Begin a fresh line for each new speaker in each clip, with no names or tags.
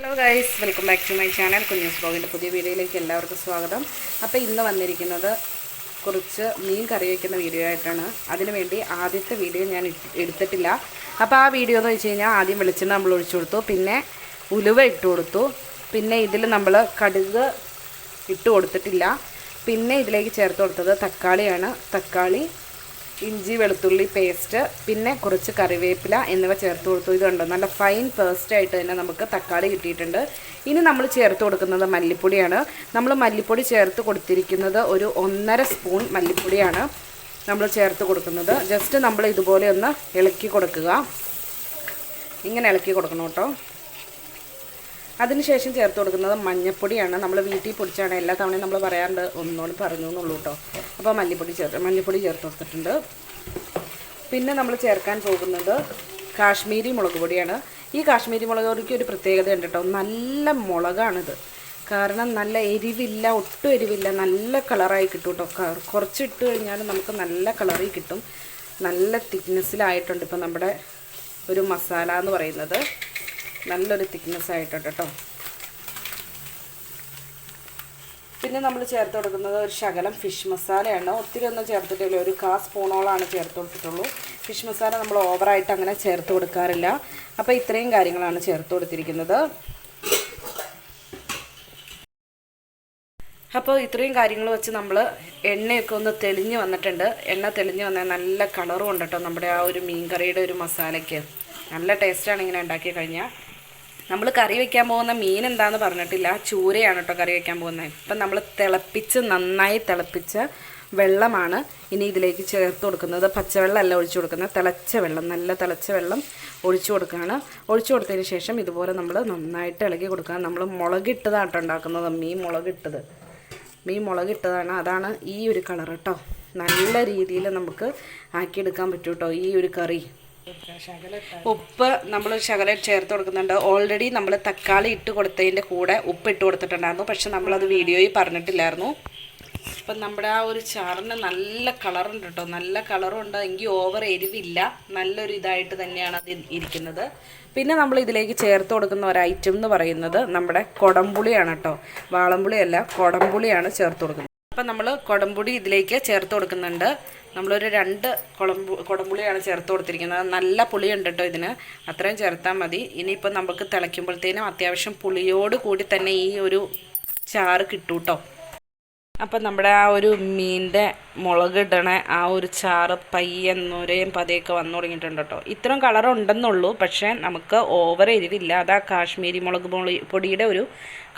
Hello guys welcome back to my channel Kunjus ബ്ലോഗിന്റെ പുതിയ വീഡിയോയിലേക്ക് എല്ലാവർക്കും സ്വാഗതം. അപ്പോൾ ഇന്ന് വന്നിരിക്കുന്നത് കുറച്ച് മീൻ കറി വയ്ക്കുന്ന വീഡിയോ ആയിട്ടാണ്. അതിനുവേണ്ടി ആദ്യത്തെ വീഡിയോ ഞാൻ എടുത്തിട്ടില്ല. അപ്പോൾ ആ വീഡിയോ എന്ന് വെച്ച് കഴിഞ്ഞാൽ ആദ്യം വെളിച്ചെണ്ണ നമ്മൾ ഒഴിച്ചു കൊടുത്തു പിന്നെ ഉലുവ ഇട്ട് കൊടുത്തു പിന്നെ ഇതിൽ നമ്മൾ കടുക് ഇട്ട് കൊടുത്തിട്ടില്ല. പിന്നെ ഇതിലേക്ക് ചേർത്ത് കൊടുത്തത് തക്കാളിയാണ്. തക്കാളി ഇഞ്ചി വെളുത്തുള്ളി പേസ്റ്റ് പിന്നെ കുറച്ച് കറിവേപ്പില എന്നിവ ചേർത്ത് കൊടുത്തു. ഇതുണ്ട്? നല്ല ഫൈൻ പേസ്റ്റായിട്ട് തന്നെ നമുക്ക് തക്കാളി കിട്ടിയിട്ടുണ്ട്. ഇനി നമ്മൾ ചേർത്ത് കൊടുക്കുന്നത് മല്ലിപ്പൊടിയാണ്. നമ്മൾ മല്ലിപ്പൊടി ചേർത്ത് കൊടുത്തിരിക്കുന്നത് ഒരു ഒന്നര സ്പൂൺ മല്ലിപ്പൊടിയാണ് നമ്മൾ ചേർത്ത് കൊടുക്കുന്നത്. ജസ്റ്റ് നമ്മൾ ഇതുപോലെ ഒന്ന് ഇളക്കി കൊടുക്കുക. ഇങ്ങനെ ഇളക്കി കൊടുക്കണം കേട്ടോ. അതിനുശേഷം ചേർത്ത് കൊടുക്കുന്നത് മഞ്ഞപ്പൊടിയാണ്. നമ്മൾ വീട്ടിൽ പൊടിച്ചാണ്. എല്ലാ തവണയും നമ്മൾ പറയാറുണ്ട് ഒന്നുകൂടി പറഞ്ഞു എന്നുള്ളൂ കേട്ടോ. അപ്പോൾ മല്ലിപ്പൊടി ചേർത്ത് മല്ലിപ്പൊടി ചേർത്ത് കൊടുത്തിട്ടുണ്ട്. പിന്നെ നമ്മൾ ചേർക്കാൻ പോകുന്നത് കാശ്മീരി മുളക് പൊടിയാണ്. ഈ കാശ്മീരി മുളക് പൊടിക്ക് ഒരു പ്രത്യേകത ഉണ്ട് കേട്ടോ. നല്ല മുളകാണിത്. കാരണം നല്ല എരിവില്ല ഒട്ടും എരിവില്ല നല്ല കളറായി കിട്ടും കേട്ടോ. കുറച്ചിട്ട് കഴിഞ്ഞാൽ നമുക്ക് നല്ല കളറിൽ കിട്ടും. നല്ല തിക്നെസ്സിലായിട്ടുണ്ട് ഇപ്പം നമ്മുടെ ഒരു മസാല എന്ന് പറയുന്നത്. നല്ലൊരു തിക്നെസ് ആയിട്ടുണ്ട് കേട്ടോ പിന്നെ നമ്മൾ ചേർത്ത് കൊടുക്കുന്നത് ഒരു ശകലം ഫിഷ് മസാലയാണ്. ഒത്തിരി ഒന്നും ചേർത്തിട്ടില്ല. ഒരു കാ സ്പൂണോളാണ് ചേർത്ത് കൊടുത്തിട്ടുള്ളൂ. ഫിഷ് മസാല നമ്മൾ ഓവറായിട്ട് അങ്ങനെ ചേർത്ത് കൊടുക്കാറില്ല. അപ്പോൾ ഇത്രയും കാര്യങ്ങളാണ് ചേർത്ത് കൊടുത്തിരിക്കുന്നത്. അപ്പോൾ ഇത്രയും കാര്യങ്ങൾ വെച്ച് നമ്മൾ എണ്ണയൊക്കെ ഒന്ന് തെളിഞ്ഞ് വന്നിട്ടുണ്ട്. എണ്ണ തെളിഞ്ഞ് വന്നാൽ നല്ല കളറും ഉണ്ട് കേട്ടോ നമ്മുടെ ആ ഒരു മീൻ കറിയുടെ ഒരു മസാലയ്ക്ക്. നല്ല ടേസ്റ്റാണ് ഇങ്ങനെ ഉണ്ടാക്കി കഴിഞ്ഞാൽ നമ്മൾ കറി വെക്കാൻ പോകുന്ന മീൻ എന്താണെന്ന് പറഞ്ഞിട്ടില്ല. ചൂരയാണ് കേട്ടോ കറി വെക്കാൻ പോകുന്നത് ഇപ്പം നമ്മൾ തിളപ്പിച്ച് നന്നായി തിളപ്പിച്ച വെള്ളമാണ് ഇനി ഇതിലേക്ക് ചേർത്ത് കൊടുക്കുന്നത്. പച്ചവെള്ളമല്ല ഒഴിച്ചു കൊടുക്കുന്നത്. തിളച്ച വെള്ളം നല്ല തിളച്ച വെള്ളം ഒഴിച്ചു കൊടുക്കുകയാണ് ഒഴിച്ചു കൊടുത്തതിന് ശേഷം ഇതുപോലെ നമ്മൾ നന്നായിട്ട് ഇളകി കൊടുക്കുക നമ്മൾ മുളകിട്ടതാട്ടോ ഉണ്ടാക്കുന്നത് മീൻ മുളകിട്ടത്. മീൻ മുളകിട്ടതാണ്. അതാണ് ഈ ഒരു കളർ കേട്ടോ നല്ല രീതിയിൽ നമുക്ക് ആക്കിയെടുക്കാൻ പറ്റും കേട്ടോ ഈ ഒരു കറി. ഉപ്പ് നമ്മൾ ശകല ചേർത്ത് കൊടുക്കുന്നുണ്ട്. ഓൾറെഡി നമ്മൾ തക്കാളി ഇട്ട് കൊടുത്തതിന്റെ കൂടെ ഉപ്പ് ഇട്ട് കൊടുത്തിട്ടുണ്ടായിരുന്നു. പക്ഷെ നമ്മളത് വീഡിയോയിൽ പറഞ്ഞിട്ടില്ലായിരുന്നു. അപ്പം നമ്മുടെ ആ ഒരു ചാറിന് നല്ല കളറുണ്ട് കേട്ടോ നല്ല കളറും ഉണ്ട്. എങ്കിൽ ഓവർ എരിവില്ല. നല്ലൊരു ഇതായിട്ട് തന്നെയാണ് അത് ഇരിക്കുന്നത്. പിന്നെ നമ്മൾ ഇതിലേക്ക് ചേർത്ത് കൊടുക്കുന്ന ഒരു ഐറ്റം എന്ന് പറയുന്നത് നമ്മുടെ കൊടംപുളിയാണ് കേട്ടോ വാളംപുളിയല്ല കൊടംപുളിയാണ് ചേർത്ത് കൊടുക്കുന്നത്. അപ്പം നമ്മൾ കൊടംപുളി ഇതിലേക്ക് ചേർത്ത് കൊടുക്കുന്നുണ്ട്. നമ്മളൊരു രണ്ട് കുളമ്പു കുടംപുളിയാണ് ചേർത്ത് കൊടുത്തിരിക്കുന്നത്. നല്ല പുളിയുണ്ട് കേട്ടോ ഇതിന്. അത്രയും ചേർത്താൽ മതി. ഇനിയിപ്പോൾ നമുക്ക് തിളയ്ക്കുമ്പോഴത്തേനും അത്യാവശ്യം പുളിയോട് കൂടി തന്നെ ഈ ഒരു ചാറ് കിട്ടും കേട്ടോ അപ്പം നമ്മുടെ ആ ഒരു മീനിന്റെ മുളകിടണ ആ ഒരു ചാറ് പയ്യെ നൊരയും പതയൊക്കെ വന്നു തുടങ്ങിയിട്ടുണ്ട് കേട്ടോ. ഇത്രയും കളർ ഉണ്ടെന്നുള്ളൂ പക്ഷേ നമുക്ക് ഓവർ എരിവില്ല. അത് ആ കാശ്മീരി മുളക് പൊടിയുടെ ഒരു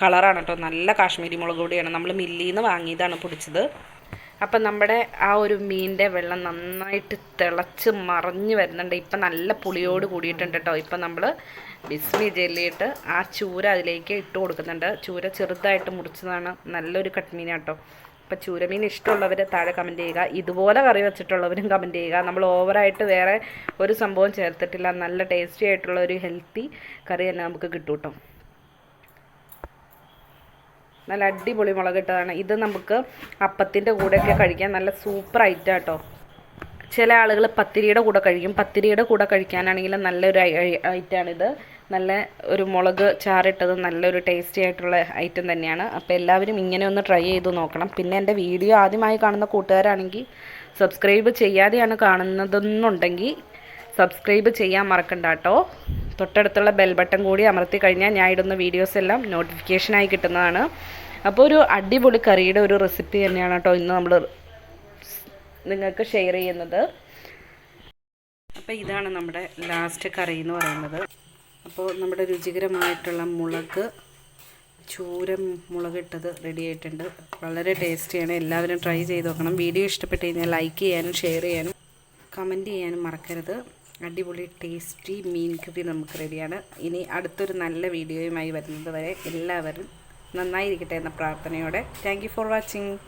കളറാണ് കേട്ടോ. നല്ല കാശ്മീരി മുളക് പൊടിയാണ്. നമ്മൾ മില്ലിൽ നിന്ന് വാങ്ങിയതാണ് പൊടിച്ചത്. അപ്പം നമ്മുടെ ആ ഒരു മീനിന്റെ വെള്ളം നന്നായിട്ട് തിളച്ച് മറിഞ്ഞ് വരുന്നുണ്ട്. ഇപ്പം നല്ല പുളിയോട് കൂടിയിട്ടുണ്ട് കേട്ടോ ഇപ്പം നമ്മൾ ബിസ്മി ജെല്ലിയിട്ട് ആ ചൂര അതിലേക്ക് ഇട്ട് കൊടുക്കുന്നുണ്ട്. ചൂര ചെറുതായിട്ട് മുറിച്ചതാണ്. നല്ലൊരു കട്ട് മീന കേട്ടോ അപ്പോൾ ചൂരമീൻ ഇഷ്ടമുള്ളവർ താഴെ കമന്റ് ചെയ്യുക. ഇതുപോലെ കറി വെച്ചിട്ടുള്ളവരും കമന്റ് ചെയ്യുക. നമ്മൾ ഓവറായിട്ട് വേറെ ഒരു സംഭവം ചേർത്തിട്ടില്ല. നല്ല ടേസ്റ്റി ആയിട്ടുള്ള ഒരു ഹെൽത്തി കറി തന്നെ നമുക്ക് കിട്ടും കേട്ടോ നല്ല അടിപൊളി മുളകിട്ടതാണ്. ഇത് നമുക്ക് അപ്പത്തിന്റെ കൂടെയൊക്കെ കഴിക്കാൻ നല്ല സൂപ്പർ ഐറ്റം കേട്ടോ ചില ആളുകൾ പത്തിരിയുടെ കൂടെ കഴിക്കും. പത്തിരിയുടെ കൂടെ കഴിക്കാനാണെങ്കിൽ നല്ലൊരു ഐറ്റമാണിത്. നല്ല ഒരു മുളക് ചാറിട്ടത് നല്ലൊരു ടേസ്റ്റി ആയിട്ടുള്ള ഐറ്റം തന്നെയാണ്. അപ്പോൾ എല്ലാവരും ഇങ്ങനെ ഒന്ന് ട്രൈ ചെയ്ത് നോക്കണം. പിന്നെ എന്റെ വീഡിയോ ആദ്യമായി കാണുന്ന കൂട്ടുകാരാണെങ്കിൽ സബ്സ്ക്രൈബ് ചെയ്യാതെയാണ് കാണുന്നതെന്നുണ്ടെങ്കിൽ സബ്സ്ക്രൈബ് ചെയ്യാൻ മറക്കണ്ട കേട്ടോ. തൊട്ടടുത്തുള്ള ബെൽ ബട്ടൺ കൂടി അമർത്തി കഴിഞ്ഞാൽ ഞാൻ ഇടുന്ന വീഡിയോസ് എല്ലാം നോട്ടിഫിക്കേഷനായി കിട്ടുന്നതാണ്. അപ്പോൾ ഒരു അടിപൊളി കറിയുടെ ഒരു റെസിപ്പി തന്നെയാണ് കേട്ടോ ഇന്ന് നമ്മൾ നിങ്ങൾക്ക് ഷെയർ ചെയ്യുന്നത്. അപ്പോൾ ഇതാണ് നമ്മുടെ ലാസ്റ്റ് കറി എന്ന് പറയുന്നത്. അപ്പോൾ നമ്മുടെ രുചികരമായിട്ടുള്ള മുളക് ചൂരം മുളകിട്ടത് റെഡി ആയിട്ടുണ്ട്. വളരെ ടേസ്റ്റിയാണ് എല്ലാവരും ട്രൈ ചെയ്ത് നോക്കണം. വീഡിയോ ഇഷ്ടപ്പെട്ട് കഴിഞ്ഞാൽ ലൈക്ക് ചെയ്യാനും ഷെയർ ചെയ്യാനും കമന്റ് ചെയ്യാനും മറക്കരുത്. അടിപൊളി ടേസ്റ്റി മീൻ കറി നമുക്ക് റെഡിയാണ് ഇനി അടുത്തൊരു നല്ല വീഡിയോയുമായി വരുന്നത് വരെ എല്ലാവരും നന്നായിരിക്കട്ടെ എന്ന പ്രാർത്ഥനയോടെ. Thank for watching